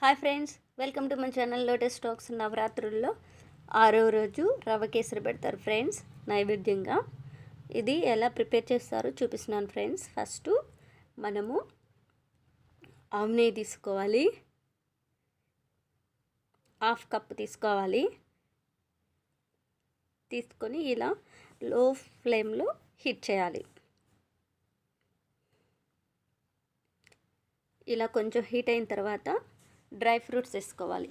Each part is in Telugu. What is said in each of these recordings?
Hi friends welcome to my channel lotus stocks నవరాత్రుల్లో. ఆరో రోజు రవ కేసరి పెడతారు ఫ్రెండ్స్ నైవేద్యంగా. ఇది ఎలా ప్రిపేర్ చేస్తారో చూపిస్తున్నాను ఫ్రెండ్స్. ఫస్ట్ మనము ఆవు నెయ్యి తీసుకోవాలి. హాఫ్ కప్ తీసుకోవాలి. తీసుకొని ఇలా లో ఫ్లేమ్లో హీట్ చేయాలి. ఇలా కొంచెం హీట్ అయిన తర్వాత డ్రై ఫ్రూట్స్ వేసుకోవాలి.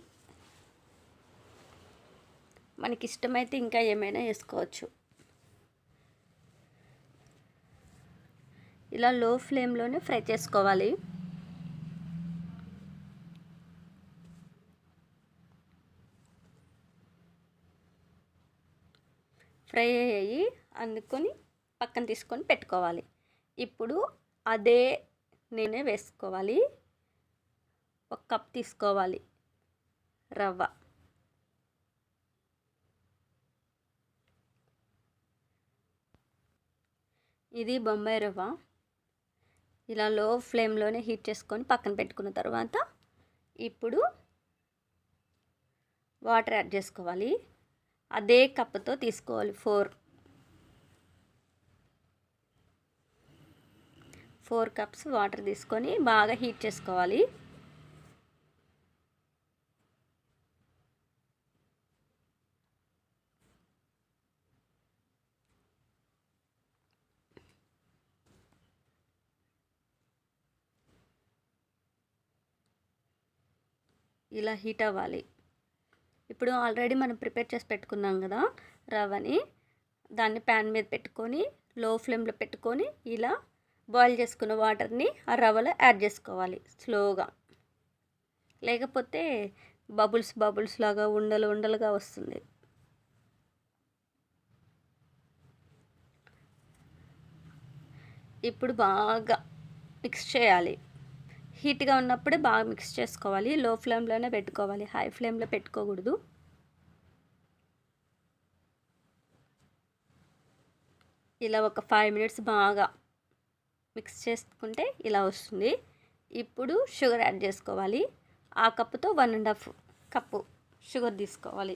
మనకి ఇష్టమైతే ఇంకా ఏమైనా వేసుకోవచ్చు. ఇలా లో ఫ్లేమ్లోనే ఫ్రై చేసుకోవాలి. ఫ్రై అయ్యి అందుకొని పక్కన తీసుకొని పెట్టుకోవాలి. ఇప్పుడు అదే నేనే వేసుకోవాలి. ఒక కప్ తీసుకోవాలి. రవ్వ. ఇది బొంబాయి రవ్వ. ఇలా లో ఫ్లేమ్లోనే హీట్ చేసుకొని పక్కన పెట్టుకున్న తర్వాత ఇప్పుడు వాటర్ యాడ్ చేసుకోవాలి. అదే కప్తో తీసుకోవాలి ఫోర్. ఫోర్ కప్స్ వాటర్ తీసుకొని బాగా హీట్ చేసుకోవాలి. ఇలా హీట్ అవ్వాలి. ఇప్పుడు ఆల్రెడీ మనం ప్రిపేర్ చేసి పెట్టుకున్నాం కదా రవ్వని. దాన్ని ప్యాన్ మీద పెట్టుకొని లో ఫ్లేమ్లో పెట్టుకొని ఇలా బాయిల్ చేసుకున్న వాటర్ని ఆ రవ్వలో యాడ్ చేసుకోవాలి స్లోగా. లేకపోతే బబుల్స్ బబుల్స్ లాగా ఉండలు ఉండలుగా వస్తుంది. ఇప్పుడు బాగా మిక్స్ చేయాలి. హీట్గా ఉన్నప్పుడే బాగా మిక్స్ చేసుకోవాలి. లో ఫ్లేమ్లోనే పెట్టుకోవాలి. హై ఫ్లేమ్లో పెట్టుకోకూడదు. ఇలా ఒక ఫైవ్ మినిట్స్ బాగా మిక్స్ చేసుకుంటే ఇలా వస్తుంది. ఇప్పుడు షుగర్ యాడ్ చేసుకోవాలి. ఆ కప్పుతో one and half cup sugar తీసుకోవాలి.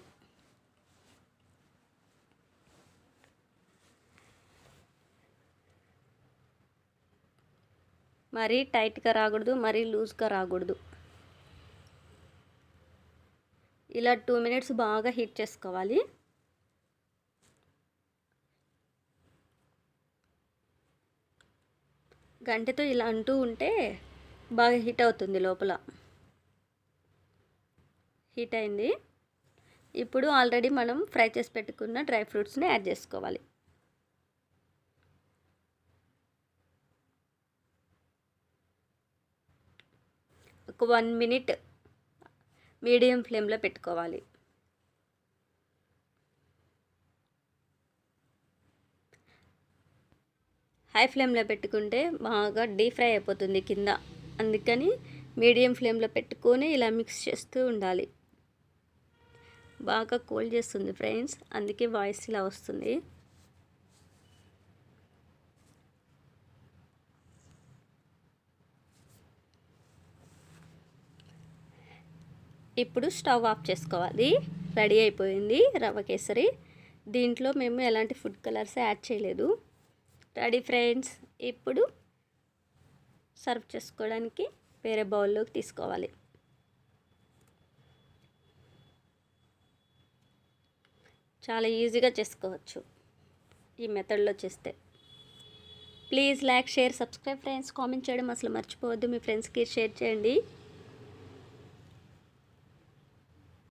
మరీ టైట్గా రాకూడదు మరీ లూజ్గా రాకూడదు. ఇలా టూ మినిట్స్ బాగా హీట్ చేసుకోవాలి. గంటతో ఇలా అంటూ ఉంటే బాగా హీట్ అవుతుంది లోపల. హీట్ అయింది. ఇప్పుడు ఆల్రెడీ మనం ఫ్రై చేసి పెట్టుకున్న డ్రై ఫ్రూట్స్ని యాడ్ చేసుకోవాలి. ఒక వన్ మినిట్ మీడియం ఫ్లేమ్లో పెట్టుకోవాలి. హై ఫ్లేమ్లో పెట్టుకుంటే బాగా డీప్ ఫ్రై అయిపోతుంది కింద. అందుకని మీడియం ఫ్లేమ్లో పెట్టుకొని ఇలా మిక్స్ చేస్తూ ఉండాలి. బాగా కూల్ చేస్తుంది ఫ్రెండ్స్. అందుకే వాయిస్ ఇలా వస్తుంది. ఇప్పుడు స్టవ్ ఆఫ్ చేసుకోవాలి. రెడీ అయిపోయింది రవ్వ కేసరి. దీంట్లో మేము ఎలాంటి ఫుడ్ కలర్స్ యాడ్ చేయలేదు. రెడీ ఫ్రెండ్స్ ఇప్పుడు సర్వ్ చేసుకోవడానికి వేరే బౌల్లోకి తీసుకోవాలి. చాలా ఈజీగా చేసుకోవచ్చు ఈ మెథడ్లో చేస్తే. Please like share subscribe friends. Comment చేయడం అసలు మర్చిపోవద్దు. మీ ఫ్రెండ్స్కి షేర్ చేయండి.